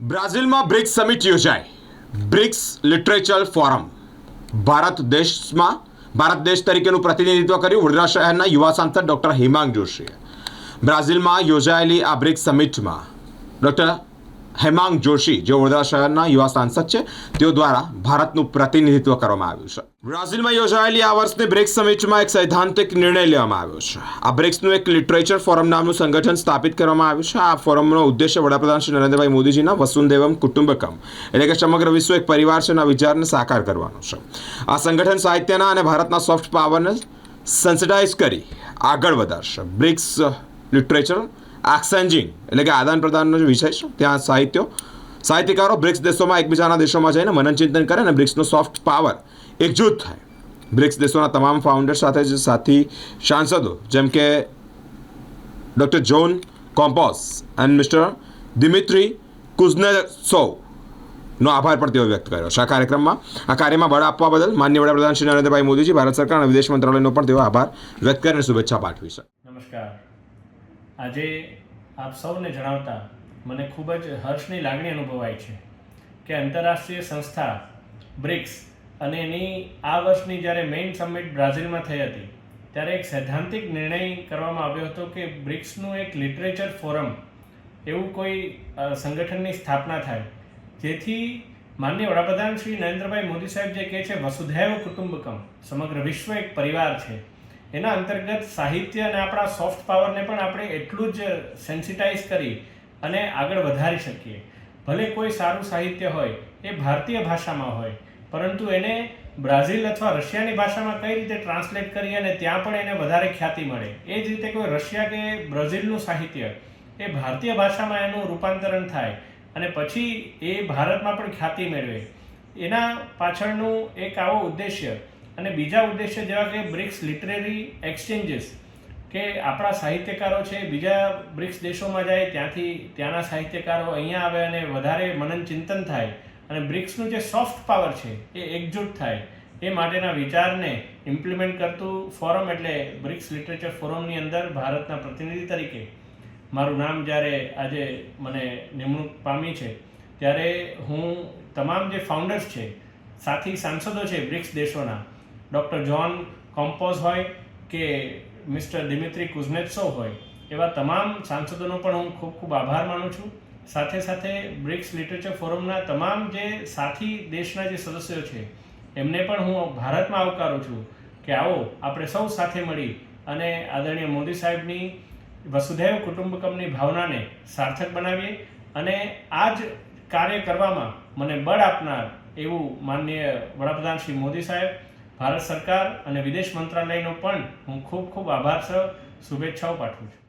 બ્રાઝિલમાં BRICS summit યોજાઈ. BRICS literature forum. Bharat દેશમાં, ભારત દેશ તરીકેનું પ્રતિનિધિત્વ કર્યું વડોદરા શહેરના યુવા સાંસદ ડૉક્ટર હિમાંગ જોશીએ. બ્રાઝિલમાં યોજાયેલી આ બ્રિક્સ સમિટમાં ડોક્ટર હેમાંગ જોશી, જે વડોદરા શહેરના યુવા સાંસદ છે, તેઓ દ્વારા ભારતનું પ્રતિનિધિત્વ કરવામાં આવ્યું છે. બ્રાઝિલમાં યોજાયેલી આ વર્ષની બ્રિક્સ સમિટમાં એક સૈદ્ધાંતિક નિર્ણય લેવામાં આવ્યો છે. આ બ્રિક્સનું એક લિટરેચર ફોરમ નામનું સંગઠન સ્થાપિત કરવામાં આવ્યું છે. આ ફોરમનો ઉદ્દેશ્ય વડાપ્રધાન શ્રી નરેન્દ્રભાઈ મોદીજીના વસુંધૈવમ કુટુંબકમ, એટલે કે સમગ્ર વિશ્વ એક પરિવાર છે એના વિચારને સાકાર કરવાનો છે. આ સંગઠન સાહિત્યના અને ભારતના સોફ્ટ પાવરને સેન્સિટાઇઝ કરી આગળ વધારશે. બ્રિક્સ લિટરેચર એક્સચેન્જિંગ એટલે કે આદાન પ્રદાનનો જે વિષય છે, ત્યાં સાહિત્યો, સાહિત્યકારો બ્રિક્સ દેશોમાં એકબીજાના દેશોમાં જઈને મનન ચિંતન કરે અને બ્રિક્સનો સોફ્ટ પાવર એકજૂથ થાય. બ્રિક્સ દેશોના તમામ ફાઉન્ડર સાથે જે સાથી સાંસદો, જેમ કે doctor John Kompos and mister Dimitri Kuznetsov નો આભાર પણ તેઓ વ્યક્ત કર્યો છે. આ કાર્યક્રમમાં, આ કાર્યમાં બળ આપવા બદલ માન્ય વડાપ્રધાન શ્રી નરેન્દ્રભાઈ મોદીજી, ભારત સરકાર અને વિદેશ મંત્રાલયનો પણ તેઓ આભાર વ્યક્ત કરીને શુભેચ્છા પાઠવી છે. નમસ્કાર. આજે આપ સૌને જણાવતા મને ખૂબ જ હર્ષની લાગણી અનુભવાય છે કે આંતરરાષ્ટ્રીય સંસ્થા બ્રિક્સ અને એની આ વર્ષની જ્યારે મેઇન સમિટ બ્રાઝિલમાં થઈ હતી, ત્યારે એક સૈદ્ધાંતિક નિર્ણય કરવામાં આવ્યો હતો કે બ્રિક્સનું એક લિટરેચર ફોરમ એવું કોઈ સંગઠનની સ્થાપના થાય, જેથી માનનીય વડાપ્રધાન શ્રી નરેન્દ્રભાઈ મોદી સાહેબ જે કહે છે, વસુધૈવ કુટુંબકમ સમગ્ર વિશ્વ એક પરિવાર છે. એના અંતર્ગત સાહિત્ય અને આપણા સોફ્ટ પાવરને પણ આપણે એટલું જ સેન્સિટાઇઝ કરી અને આગળ વધારી શકીએ. ભલે કોઈ સારું સાહિત્ય હોય, એ ભારતીય ભાષામાં હોય, પરંતુ એને બ્રાઝિલ અથવા રશિયાની ભાષામાં કઈ રીતે ટ્રાન્સલેટ કરી અને ત્યાં પણ એને વધારે ખ્યાતિ મળે, એ જ રીતે કોઈ રશિયા કે બ્રાઝિલનું સાહિત્ય, એ ભારતીય ભાષામાં એનું રૂપાંતરણ થાય અને પછી એ ભારતમાં પણ ખ્યાતિ મેળવે. એના પાછળનું એક આવો ઉદ્દેશ્ય અને બીજા ઉદ્દેશ્ય જેવા કે બ્રિક્સ લિટરેરી એક્સચેન્જીસ, કે આપણા સાહિત્યકારો છે, બીજા બ્રિક્સ દેશોમાં જાય ત્યાંથી ત્યાંના સાહિત્યકારો અહીંયા આવે અને વધારે મનન ચિંતન થાય અને બ્રિક્સનું જે સોફ્ટ પાવર છે, એ એકજૂટ થાય, એ માટેના વિચારને ઇમ્પ્લિમેન્ટ કરતું ફોરમ એટલે બ્રિક્સ લિટરેચર ફોરમની અંદર ભારતના પ્રતિનિધિ તરીકે. મારું નામ જ્યારે આજે મને નિમણૂક પામી છે, ત્યારે હું તમામ જે ફાઉન્ડર્સ છે, સાથી સાંસદો છે, બ્રિક્સ દેશોના ડૉક્ટર જ્હોન કોમ્પોઝ હોય કે મિસ્ટર દિમિત્રી કુઝનેત્સોવ હોય, એવા તમામ સાંસદોનો પણ હું ખૂબ ખૂબ આભાર માનું છું. સાથે સાથે બ્રિક્સ લિટરેચર ફોરમના તમામ જે સાથી દેશના જે સદસ્યો છે, એમને પણ હું ભારતમાં આવકારું છું કે આવો, આપણે સૌ સાથે મળી અને આદરણીય મોદી સાહેબની, વસુધૈવ કુટુંબકમની ભાવનાને સાર્થક બનાવીએ અને આ જ કાર્ય કરવામાં મને બળ આપનાર એવું માનનીય વડાપ્રધાન શ્રી મોદી સાહેબ ભારત સરકાર અને વિદેશ મંત્રાલયનો પણ હું ખૂબ ખૂબ આભાર સર શુભેચ્છાઓ પાઠવું છું.